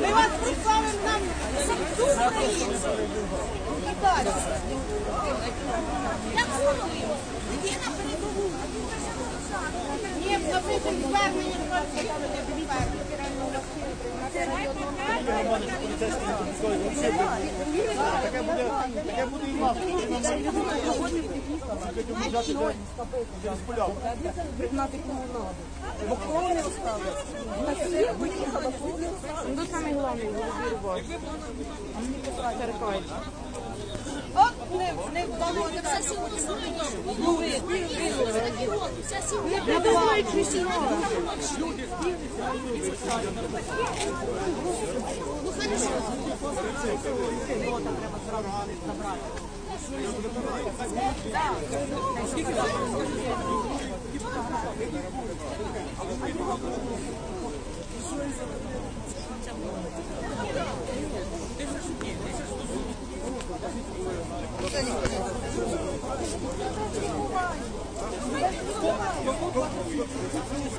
Ми вас представимо нам я на передову. І. Ні, наприклад, звернення вас поставити Таке буде, таке буде і в нас. От не, не вдалося. Ну, ви, ви, ви, не бувають усі.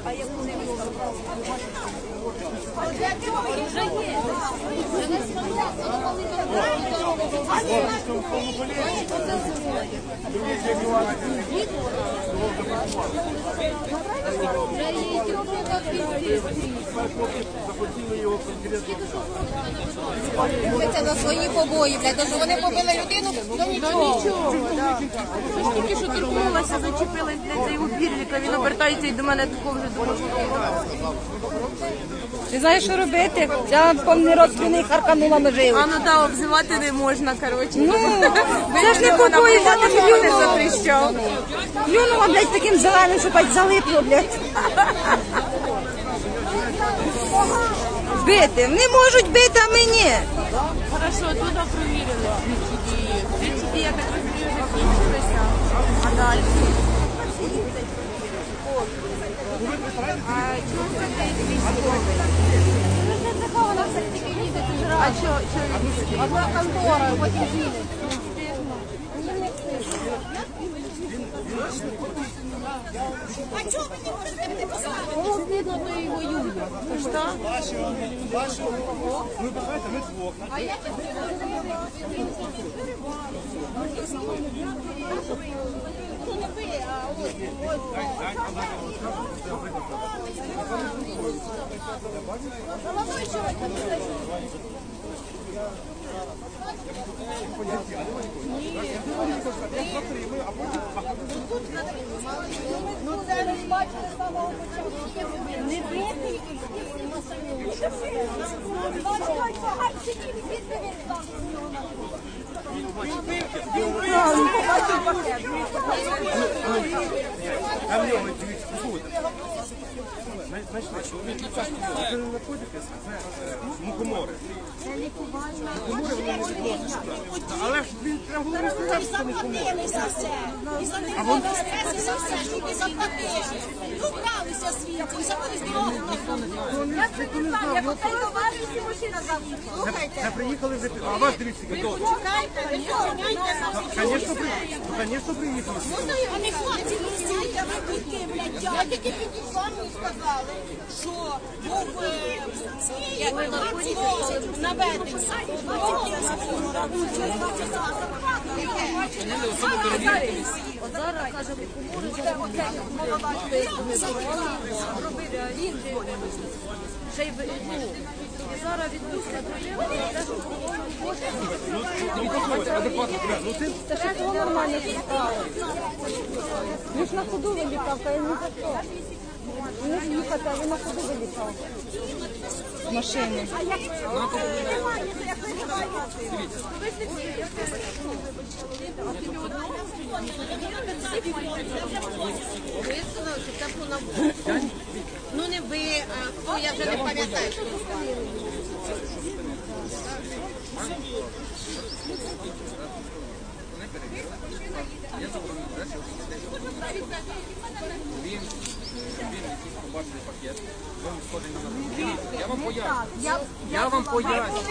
А яку не було? Це за свої побої, блядь, що вони побили людину, то нічого. Тільки що торкнулася, зачепилась для цей убірника, він обертається і до мене такого вже допомогла. Ти знаєш, що робити? Ця повний слюни харканула ножею. А ну да, обзивати не можна, коротше. Ну, це ж не побої, я не не не запрещав. Блядь, таким зеленим, що бать залипло, блядь. Бити. Не можуть бити, а мені. Хорошо, тут провірили. Я так розумію, закінчилися. А далі? А чому це ти військовий? А що, що він? Одна контора, потім змінить. А чого ви не можете мене поставити? Кому стидно, то і воює. Що? Ваші, ваші, ви писаєте, ми двох. Ну це ви ж бачили з самого початку. Не бити А в нього, дивіться, послухайте. Знайшли, це не наркотики, це е, мухомори. Мухомори вони не відносять сюди. Але ж він прям говорив, що це мухомори. І за за все, тільки заплатили. Ну, бралися звідти, і забили здоров'я. Я питання, бо цей товар всі мужчина завтра. Слухайте, приїхали вже, а вас дивіться, хто? почекайте, ви нас. Звісно, приїхали. Звісно, приїхали. А не хлопці, ви сидите, ви дітки, блядь, я тільки підійшла мені сказали, що був е, як наркотик наведений. От зараз, каже, кому це оце молода робили, а він ще й ну, і зараз відпустять проблеми, і теж Ну, ну ти Це ж було нормально справа. Він ж на ходу вилітав, та я не за що. Не з'їхати, а він на ходу вилітав. Машини. Висунув, це було на Ну не ви, а хто, я вже не пам'ятаю. Він, якийсь пакет, на мене. Я вам поясню. Я вам поясню.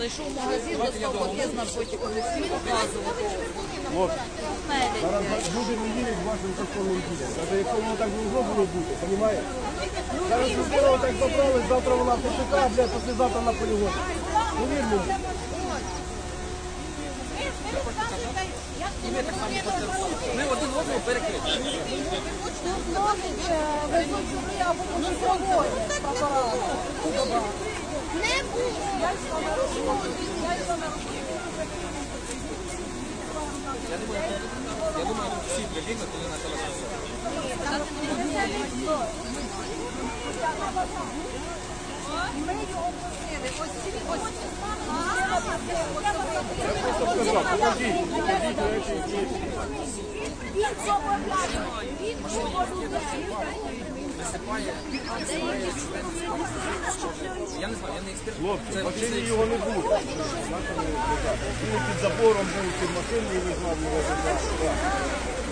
Зайшов в магазин, достав пакет з наркотиками, всім показував. Люди не вірять в вашу законну дію. Навіть якщо воно так должно було бути, розумієте? Зараз людину так забрали, завтра вона ТЦК, блядь, послезавтра на полігон. Повір мені. Ми один одного перекриті. Не буде. Я думаю, всі прибігли, коли почалася все. Покажіть, покажіть речі, які... Він зобов'язаний. Він зобов'язаний. Я не знаю, я не експерт. Хлопці, Це в машині його не було. Він під забором був, під машиною лежав, його забрали.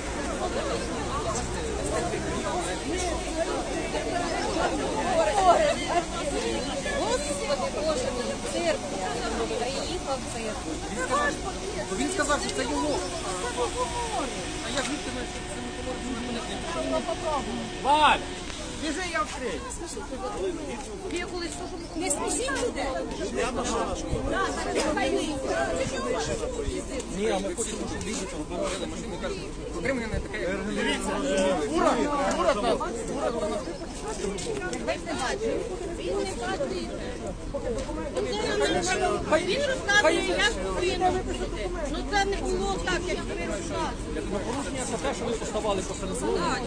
Господи Боже мій, цирк. Приїхав цирк. То він сказав, що це його. А я звідти знаю, що це не поможу, Валь! Біжи, я вкрию. Я колись кажу, Не смішіть вийде. Ні, а ми хочемо, щоб бізнес обговорили машину кажуть, отримання таке, як Він розказує, як повинно бути. Ну це не було так, як ви розказуєте. порушення це те, що ви поставали посеред дороги.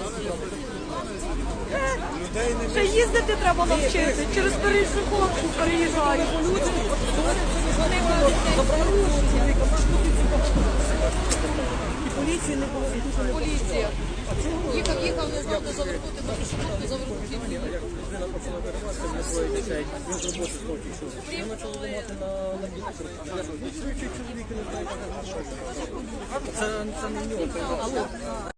Ще їздити треба навчити. Через перешоходку переїжджають. Люди Поліції не було. поліція. Їхав, їхав, не знав, де завернути, на пішохідку завернути. Це, це не в нього.